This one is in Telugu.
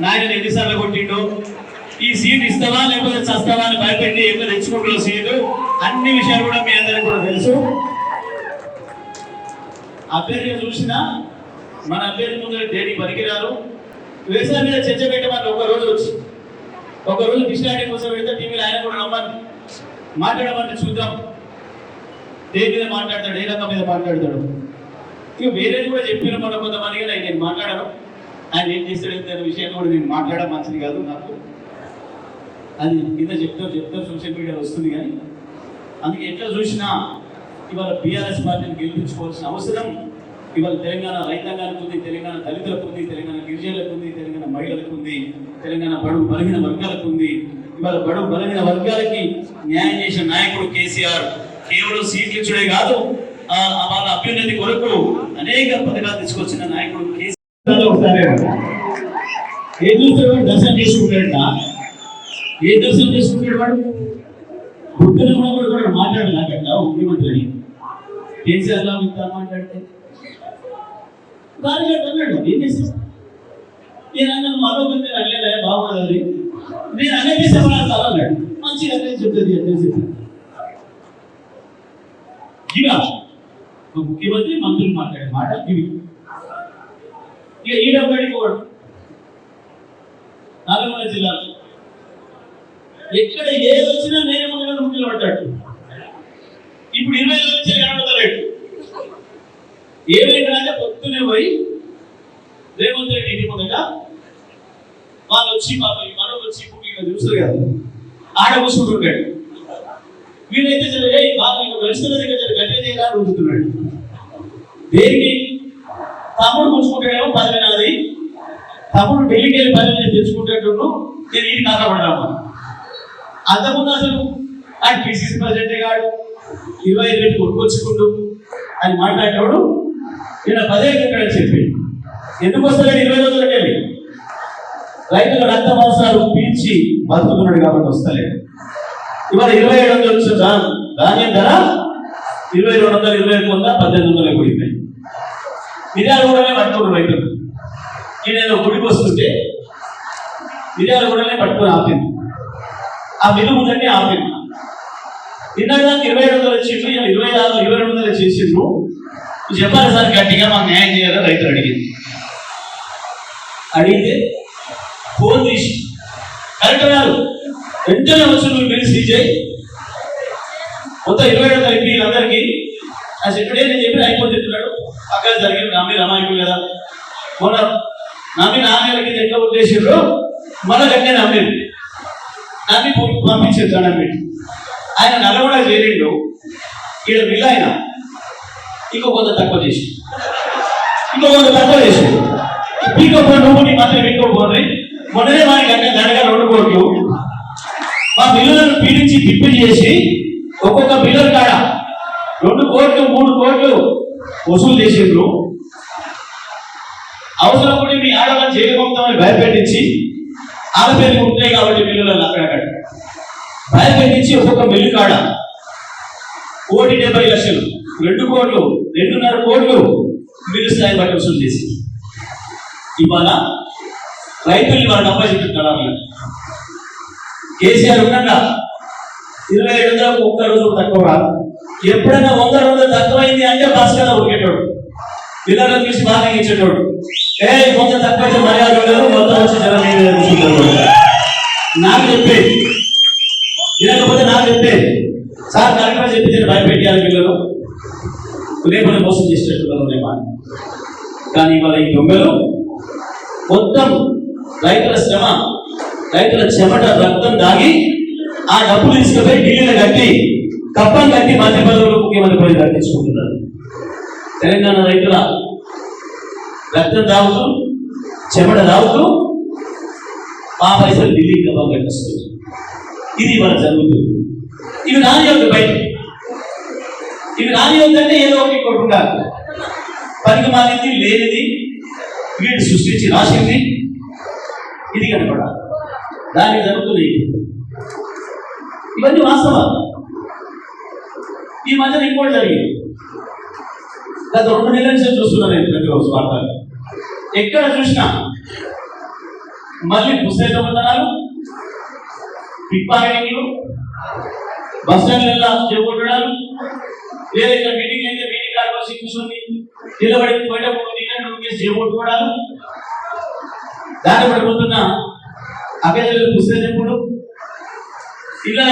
నాయన ఎన్నిసార్లు కొట్టిండు ఈ సీట్ ఇస్తావా లేకపోతే చస్తావా అని భయపెట్టి ఎక్కువ తెచ్చుకుంటున్న సీటు? అన్ని విషయాలు కూడా మీ అందరికి కూడా తెలుసు. అభ్యర్థిగా చూసినా మన అభ్యర్థి ముందు దేని పనికిరారు? వ్యవసాయం మీద చర్చ పెట్టమని ఒక రోజు వచ్చి ఒక రోజు కృష్ణాడి కోసం పెడితే టీవీలో ఆయన కూడా రమ్మని మాట్లాడమని చూద్దాం. దేని మీద మాట్లాడతాడు? ఏ రంగం మీద మాట్లాడతాడు? ఇక వేరేది కూడా చెప్పిన మన కొంతమందిగా నేను మాట్లాడను. ఆయన ఏం చేశాడు ఏంటి విషయాన్ని కూడా నేను మాట్లాడడం మంచిది కాదు నాకు. అది కింద చెప్తారు చెప్తారు సోషల్ మీడియా వస్తుంది కానీ. అందుకే ఎట్లా చూసినా ఇవాళ బీఆర్ఎస్ పార్టీని గెలిపించుకోవాల్సిన అవసరం. ఇవాళ తెలంగాణ రైతాంగానికి ఉంది తెలంగాణ దళితులకు ఉంది తెలంగాణ గిరిజనులకు ఉంది తెలంగాణ మహిళలకు ఉంది తెలంగాణ బడుగు బలహీన వర్గాలకు ఉంది. ఇవాళ బడుగు బలహీన వర్గాలకి న్యాయం చేసిన నాయకుడు కేసీఆర్. కేవలం సీట్లు ఇచ్చుడే కాదు వాళ్ళ అభ్యున్నతి కొరకు అనేక పథకాలు తీసుకొచ్చిన నాయకుడు కేసీఆర్ ఒకసారి ఏ చూస్తాడు దర్శనం చేసుకుంటాడ ఏ దర్శనం చేసుకుంటాడు వాడు? బుద్ధుని కూడా కూడా కూడా మాట్లాడాలి నాకట్లా ముఖ్యమంత్రి కేసీఆర్ లా ఇంత మాట్లాడితే? దాని అన్నాడు ఏం చేస్తావు నేను అన్నాను మరో మంది అనలేదా బాగున్నది నేను అనేది చెప్పాలి అన్నాడు. మంచిగా అనేది చెప్తుంది అంటే చెప్పాను ఇక ముఖ్యమంత్రి మంత్రులు మాట్లాడే మాట ఇవి ఇక ఈడ ఒకటి పోవడం జిల్లాలో. ఎక్కడ ఏది వచ్చినా నేనే ముందు ముందు పడ్డాడు ఇప్పుడు ఇరవై ఐదు వచ్చే కనబడతలేడు. ఏమైందంటే పొద్దునే పోయి రేవంత్ రెడ్డి ఇంటి ముందట వాళ్ళు వచ్చి పాప మనం వచ్చి ఇప్పుడు చూస్తారు కదా. ఆడ కూర్చుంటున్నాడు వీళ్ళైతే సరే ఏ బాగా ఇంకా వెలుస్తున్న దగ్గర జర గట్టిగా చేయరా? అని దేనికి తమ్ముడు పుచ్చుకుంటాడేమో పదవి నాది తమ్ముడు ఢిల్లీకి వెళ్ళి పదవి నేను తెచ్చుకుంటేటప్పుడు నేను ఇంటికి కాకపడ్డామా అంతకుముందు అసలు ఆయన పిసిసి ప్రెసిడెంట్ కాడు ఇరవై ఐదు రెడ్డి కొట్టుకొచ్చుకుంటూ అని మాట్లాడేవాడు నేను పదే ఇక్కడ చెప్పి. ఎందుకు వస్తలేడు ఇరవై రోజులు వెళ్ళి? రైతుల రక్త మాంసాలు పీల్చి బతుకుతున్నాడు కాబట్టి వస్తలేదు ఇవాళ ఇరవై ఏడు వందలు వచ్చిన ధాన్యం ధర ఇరవై రెండు వందల ఇరవై ఐదు వందల పద్దెనిమిది వందలు పడిపోయి మిర్యాలు పట్టుకుని రైతులు ఈయన గుడికి వస్తుంటే మిర్యాలు కూడానే పట్టుకుని ఆపింది ఆ మిల్లు ముందంటే ఆపింది నిన్నటి ఇరవై ఐదు వందలు వచ్చిండ్రు ఇరవై ఆరు ఇరవై రెండు వందలు చేసిండ్రు. చెప్పాలి సార్ గట్టిగా మాకు న్యాయం చేయాలని రైతులు అడిగింది. అడిగితే ఫోన్ తీసి కరెక్ట్ కాదు వెంటనే వచ్చి నువ్వు పిలిచి చేయి. మొత్తం ఇరవై వందలు కలిపి వీళ్ళందరికీ. ఆ చెప్పడే? నేను అక్కడ జరిగిన నా మీద అమాయకులు కదా. మొన్న నా మీద నాన్నగారికి ఎట్లా ఉద్దేశంలో మన గట్టే నమ్మేది నమ్మి పంపి- పంపించారు నమ్మి ఆయన నల్లగొండ చేరిండు ఈడ మిల్ ఆయన. ఇంకో కొంత తక్కువ చేసి ఇంకో కొంత తక్కువ చేసి ఇంకొక నువ్వు నీ మాత్రం పీకో మొన్ననే వారికి అంటే దండగా రెండు కోట్లు. మా బిల్లులను పీడించి తిప్పి చేసి ఒక్కొక్క బిల్లు కాడ రెండు కోట్లు మూడు కోట్లు వసూలు చేసిండ్రు. అవసరం కూడా మీ ఆడవాళ్ళని జైలు భయపెట్టించి ఆడపిల్లలు ఉంటాయి కాబట్టి బిల్లులను అక్కడక్కడ భయపెట్టించి ఒక్కొక్క మిల్లు కాడ కోటి డెబ్బై లక్షలు రెండు కోట్లు రెండున్నర కోట్లు మిల్లు స్థాయి బట్టి వసూలు చేసి ఇవాళ రైతుల్ని వారు డబ్బా చెప్తున్నారు కేసీఆర్ ఉండగా ఇరవై ఏడు వందలకు ఒక్క రోజు తక్కువ రాదు ఎప్పుడైనా వంద రోజులు తక్కువైంది అంటే బస్ కదా ఉరికేటోడు. పిల్లలను చూసి బాగా ఇచ్చేటోడు ఏ కొంత తక్కువ మర్యాద ఉండదు మొత్తం వచ్చి జనం మీద కూర్చుంటారు నాకు చెప్పే. లేకపోతే నాకు చెప్పే. సార్ కరెక్ట్గా చెప్పి నేను భయపెట్టాను పిల్లలు. లేకుండా మోసం చేసేట్టున్నారు రేపా కానీ ఇవాళ ఈ దొంగలు మొత్తం రైతుల శ్రమ రైతుల చెమట రక్తం దాగి ఆ డబ్బులు తీసుకుపోయి ఢిల్లీలో కట్టి కప్పం కట్టి మధ్య ముఖ్యమంత్రి పదవి దక్కించుకుంటున్నారు. తెలంగాణ రైతుల రక్తం తాగుతూ చెమట తాగుతూ ఆ పైసలు ఢిల్లీ కప్పం కట్టిస్తుంది ఇది ఇవాళ జరుగుతుంది. ఇవి రానియొద్దు బయట ఇవి రానియొద్దంటే ఏదో ఒకటి కొట్టుకుంటారు పనికి మాలింది లేనిది వీడు సృష్టించి రాసింది ఇది కనపడాలి. దాన్ని జరుగుతుంది ఇవన్నీ వాస్తవాలు. ఈ మధ్యన ఇంకోటి జరిగింది. గత రెండు నెలల నుంచి చూస్తున్నాను నేను ప్రతిరోజు వార్తలు ఎక్కడ చూసినా మళ్ళీ పుస్తక దొంగతనాలు పిక్ బస్ స్టాండ్లలో చేపట్టడాలు లేదా ఇక్కడ మీటింగ్ అయితే మీటింగ్ కార్డు వచ్చి కూర్చొని నిలబడి బయట టికెట్ చేపట్టుకోవడాలు దాన్ని పడిపోతున్న అభ్యర్థులు పుస్తకం చెప్పుడు ఇలా